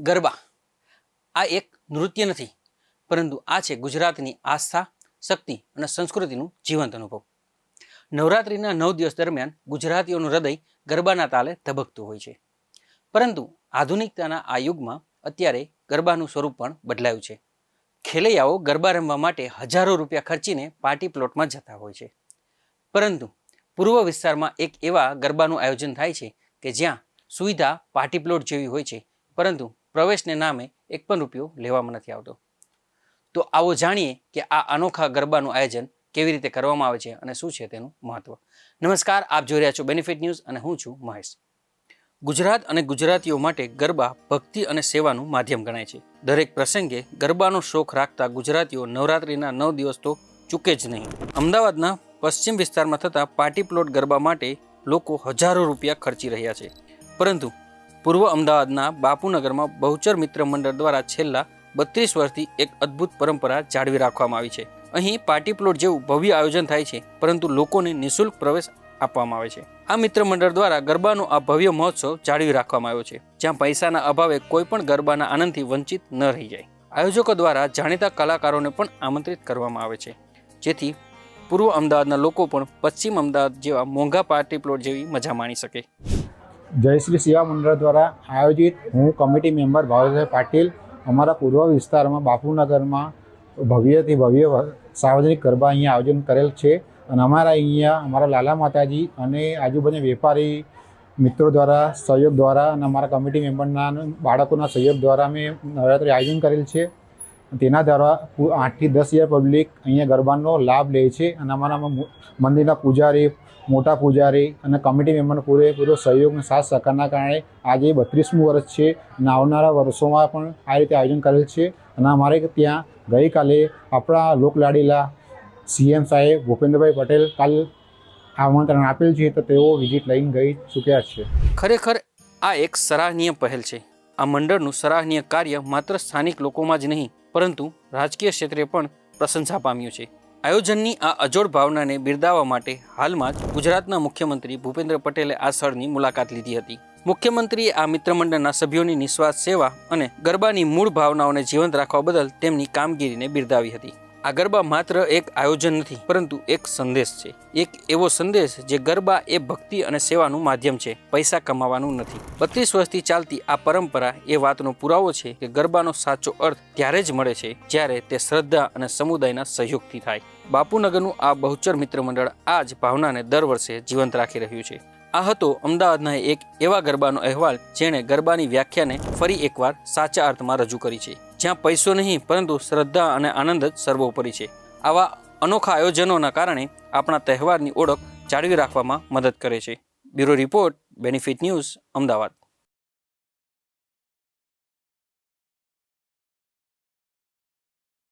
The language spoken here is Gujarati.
ગરબા. આ એક નૃત્ય નથી, પરંતુ આ છે ગુજરાતની આસ્થા, શક્તિ અને સંસ્કૃતિનું જીવંત અનુભવ. નવરાત્રિના નવ દિવસ દરમિયાન ગુજરાતીઓનું હૃદય ગરબાના તાલે ધબકતું હોય છે. પરંતુ આધુનિકતાના આ યુગમાં અત્યારે ગરબાનું સ્વરૂપ પણ બદલાયું છે. ખેલૈયાઓ ગરબા રમવા માટે હજારો રૂપિયા ખર્ચીને પાર્ટી પ્લોટમાં જતા હોય છે. પરંતુ પૂર્વ વિસ્તારમાં એક એવા ગરબાનું આયોજન થાય છે કે જ્યાં સુવિધા પાર્ટી પ્લોટ જેવી હોય છે, પરંતુ પ્રવેશને નામે એક પણ રૂપિયો લેવામાં નથી આવતો. તો આવો જાણીએ કે આ અનોખા ગરબાનું આયોજન કેવી રીતે કરવામાં આવે છે અને શું છે તેનું મહત્વ. નમસ્કાર, આપ જોઈ રહ્યા છો બેનિફિટ ન્યૂઝ અને હું છું મહેશ. ગુજરાત અને ગુજરાતીઓ માટે ગરબા ભક્તિ અને સેવાનું માધ્યમ ગણાય છે. દરેક પ્રસંગે ગરબાનો શોખ રાખતા ગુજરાતીઓ નવરાત્રિના નવ દિવસ તો ચૂકે જ નહીં. અમદાવાદના પશ્ચિમ વિસ્તારમાં થતા પાર્ટી પ્લોટ ગરબા માટે લોકો હજારો રૂપિયા ખર્ચી રહ્યા છે. પરંતુ પૂર્વ અમદાવાદના બાપુનગરમાં બહુચર મિત્ર મંડળ દ્વારા છેલ્લા બત્રીસ વર્ષથી એક અદ્ભુત પરંપરા જાળવી રાખવામાં આવી છે. અહીં પાર્ટી પ્લોટ જેવું ભવ્ય આયોજન થાય છે, પરંતુ લોકોને નિઃશુલ્ક પ્રવેશ આપવામાં આવે છે. આ મિત્ર મંડળ દ્વારા ગરબાનો આ ભવ્ય મહોત્સવ જાળવી રાખવામાં આવ્યો છે, જ્યાં પૈસાના અભાવે કોઈ પણ ગરબાના આનંદથી વંચિત ન રહી જાય. આયોજકો દ્વારા જાણીતા કલાકારોને પણ આમંત્રિત કરવામાં આવે છે. જેથી પૂર્વ અમદાવાદના લોકો પણ પશ્ચિમ અમદાવાદ જેવા મોંઘા પાર્ટી પ્લોટ જેવી મજા માણી શકે. જયશ્રી સેવા મંડળ દ્વારા આયોજિત હું કમિટી મેમ્બર ભાવેશભાઈ પાટીલ, અમારા પૂર્વ વિસ્તારમાં બાપુનગરમાં ભવ્યથી ભવ્ય સાર્વજનિક ગરબા અહીંયા આયોજન કરેલ છે અને અમારા અહીંયા અમારા લાલા માતાજી અને આજુબાજુ વેપારી મિત્રો દ્વારા, સહયોગ દ્વારા અને અમારા કમિટી મેમ્બરના બાળકોના સહયોગ દ્વારા અમે નવરાત્રિ આયોજન કરેલ છે. તેના દ્વારા આઠથી દસ હજાર પબ્લિક અહીંયા ગરબાનો લાભ લે છે અને અમારા મંદિરના પૂજારી મોટા પૂજારી અને કમિટી મેમ્બરનો પૂરેપૂરો સહયોગ અને સાથ સહકારના કારણે આજે બત્રીસમું વર્ષ છે. અને આવનારા વર્ષોમાં પણ આ રીતે આયોજન કરેલ છે. અને અમારે ત્યાં ગઈકાલે આપણા લોકલાડીલા સીએમ સાહેબ ભૂપેન્દ્રભાઈ પટેલ કાલ આમંત્રણ આપેલ છે તો તેઓ વિઝિટ લઈને ગઈ ચૂક્યા છે. ખરેખર આ એક સરાહનીય પહેલ છે. આ મંડળનું સરાહનીય કાર્ય માત્ર સ્થાનિક લોકોમાં જ નહીં, પરંતુ રાજકીય ક્ષેત્રે પણ પ્રશંસા પામ્યું છે. આયોજનની આ અજોડ ભાવનાને બિરદાવવા માટે હાલમાં જ ગુજરાતના મુખ્યમંત્રી ભૂપેન્દ્ર પટેલે આ સ્થળની મુલાકાત લીધી હતી. મુખ્યમંત્રીએ આ મિત્રમંડળના સભ્યોની નિસ્વાર્થ સેવા અને ગરબાની મૂળ ભાવનાઓને જીવંત રાખવા બદલ તેમની કામગીરીને બિરદાવી હતી. આ ગરબા માત્ર એક આયોજન નથી, પરંતુ એક સંદેશ છે. એક એવો સંદેશ જે ગરબા એ ભક્તિ અને સેવાનું માધ્યમ છે. પૈસા કમાવાનું નથી. બત્રીસ વર્ષથી ચાલતી આ પરંપરા એ વાતનો પુરાવો છે કે ગરબાનો સાચો અર્થ ત્યારે જ મળે છે જ્યારે તે શ્રદ્ધા અને સમુદાયના સહયોગથી થાય. બાપુનગરનું આ બહુચર મિત્ર મંડળ આ જ ભાવનાને દર વર્ષે જીવંત રાખી રહ્યું છે. આ હતો અમદાવાદના એક એવા ગરબાનો અહેવાલ જેણે ગરબાની વ્યાખ્યાને ફરી એકવાર સાચા અર્થમાં રજૂ કરી છે. જ્યાં પૈસો નહીં, પરંતુ શ્રદ્ધા અને આનંદ જ સર્વોપરી છે. આવા અનોખા આયોજનોના કારણે આપણા તહેવારની ઓળખ જાળવી રાખવામાં મદદ કરે છે. Bureau report, benefit news, Ahmedabad.